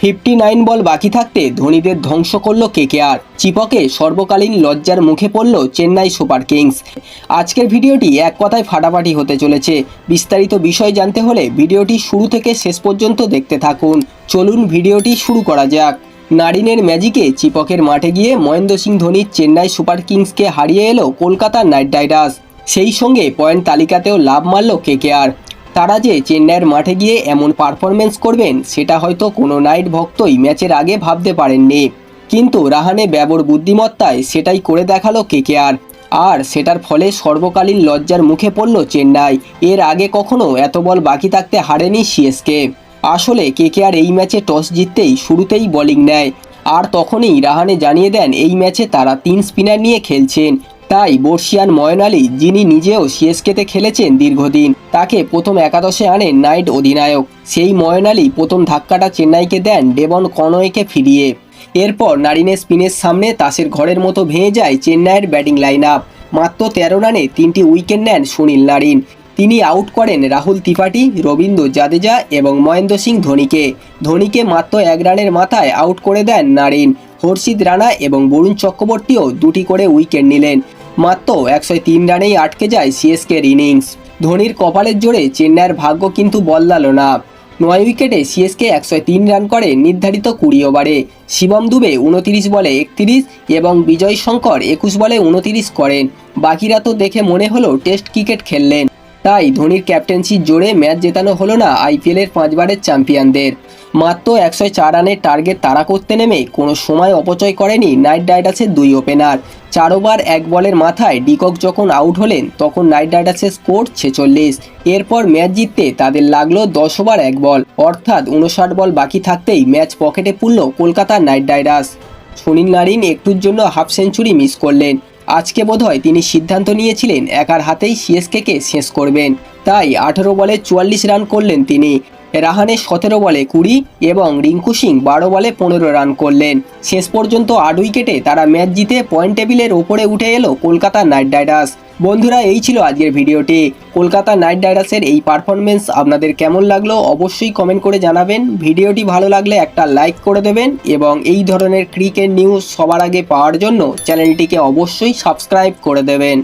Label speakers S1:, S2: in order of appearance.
S1: Fifty nine বল বাকি থাকতে ধোনিদের ধ্বংস করল কেকেআর। চিপকে সর্বকালীন লজ্জার মুখে পড়ল চেন্নাই সুপার কিংস। আজকের ভিডিওটি এক কথায় ফাটাফাটি হতে চলেছে। বিস্তারিত বিষয় জানতে হলে ভিডিওটি শুরু থেকে শেষ পর্যন্ত দেখতে থাকুন। চলুন ভিডিওটি শুরু করা যাক। নারিনের ম্যাজিকে চিপকের মাঠে গিয়ে মহেন্দ্র সিং ধোনির চেন্নাই সুপার কিংসকে হারিয়ে এলো কলকাতার নাইট রাইডার্স। সেই সঙ্গে পয়েন্ট তালিকাতেও লাভ মারল কেকেআর। তারা যে চেন্নাইয়ের মাঠে গিয়ে এমন পারফরমেন্স করবেন, সেটা হয়তো কোনো নাইট ভক্তই ম্যাচের আগে ভাবতে পারেননি। কিন্তু রাহানে ব্যবর বুদ্ধিমত্তায় সেটাই করে দেখাল কেকেআর। আর সেটার ফলে সর্বকালীন লজ্জার মুখে পড়ল চেন্নাই। এর আগে কখনো এত বল বাকি থাকতে হারেনি সিএসকে। আসলে কেকেআর এই ম্যাচে টস জিততেই শুরুতেই বোলিং নেয়। আর তখনই রাহানে জানিয়ে দেন, এই ম্যাচে তারা তিন স্পিনার নিয়ে খেলছেন। তাই বর্ষিয়ান ময়ন আলী, যিনি নিজেও সিএসকেতে খেলেছেন দীর্ঘদিন, তাকে প্রথম একাদশে আনেন নাইট অধিনায়ক। সেই ময়ন আলী প্রথম ধাক্কাটা চেন্নাইকে দেন ডেবন কনয়েকে ফিরিয়ে। এরপর নারিনের স্পিনের সামনে তাসের ঘরের মতো ভেঙে যায় চেন্নাইয়ের ব্যাটিং লাইন আপ। মাত্র তেরো রানে তিনটি উইকেট নেন সুনীল নারিন। তিনি আউট করেন রাহুল ত্রিপাঠী, রবীন্দ্র জাদেজা এবং মহেন্দ্র সিং ধোনিকে। ধোনিকে মাত্র এক রানের মাথায় আউট করে দেন নারিন। হর্ষিত রানা এবং বরুণ চক্রবর্তীও দুটি করে উইকেট নিলেন। মাত্র একশো তিন রানেই আটকে যায় সিএসকের ইনিংস ধোনির কপালের জোরে চেন্নাইয়ের ভাগ্য কিন্তু বদলালো না। নয় উইকেটে সিএসকে একশো তিন রান করে নির্ধারিত কুড়ি ওভারে। শিবম দুবে উনতিরিশ বলে একত্রিশ এবং বিজয় শঙ্কর একুশ বলে উনতিরিশ করেন। বাকিরা তো দেখে মনে হলো টেস্ট ক্রিকেট খেললেন। তাই ধোনির ক্যাপ্টেন্সির জোরে ম্যাচ জেতানো হলো না আইপিএলের পাঁচবারের চ্যাম্পিয়নদের। মাত্র একশো চার রানের টার্গেট তাড়া করতে নেমে কোনো সময় অপচয় করেনি নাইট রাইডার্সের দুই ওপেনার। চার ওভার, এক বলের মাথায় ডিকক যখন আউট হলেন, তখন নাইট রাইডার্সের স্কোর ছেচল্লিশ। এরপর ম্যাচ জিততে তাদের লাগল দশ ওভার, এক বল। অর্থাৎ উনষাট বল বাকি থাকতেই ম্যাচ পকেটে পুরল Kolkata night Riders. Sunil Narine একটুর জন্য হাফ সেঞ্চুরি মিস করলেন। আজকে বোধহয় তিনি সিদ্ধান্ত নিয়েছিলেন একার হাতেই সিএসকেকে শেষ করবেন। তাই আঠেরো বলে চুয়াল্লিশ রান করলেন তিনি। রাহানে সতেরো বলে কুড়ি এবং রিঙ্কু সিং বারো বলে পনেরো রান করলেন। শেষ পর্যন্ত আট উইকেটে তারা ম্যাচ জিতে পয়েন্ট টেবিলের ওপরে উঠে এলো কলকাতা নাইট রাইডার্স। বন্ধুরা, এই ছিল আজকের ভিডিওটি। কলকাতা নাইট রাইডার্সের এই পারফরমেন্স আপনাদের কেমন লাগল অবশ্যই কমেন্ট করে জানাবেন। ভিডিওটি ভালো লাগলে একটা লাইক করে দেবেন এবং এই ধরনের ক্রিকেট নিউজ সবার আগে পাওয়ার জন্য চ্যানেলটিকে অবশ্যই সাবস্ক্রাইব করে দেবেন।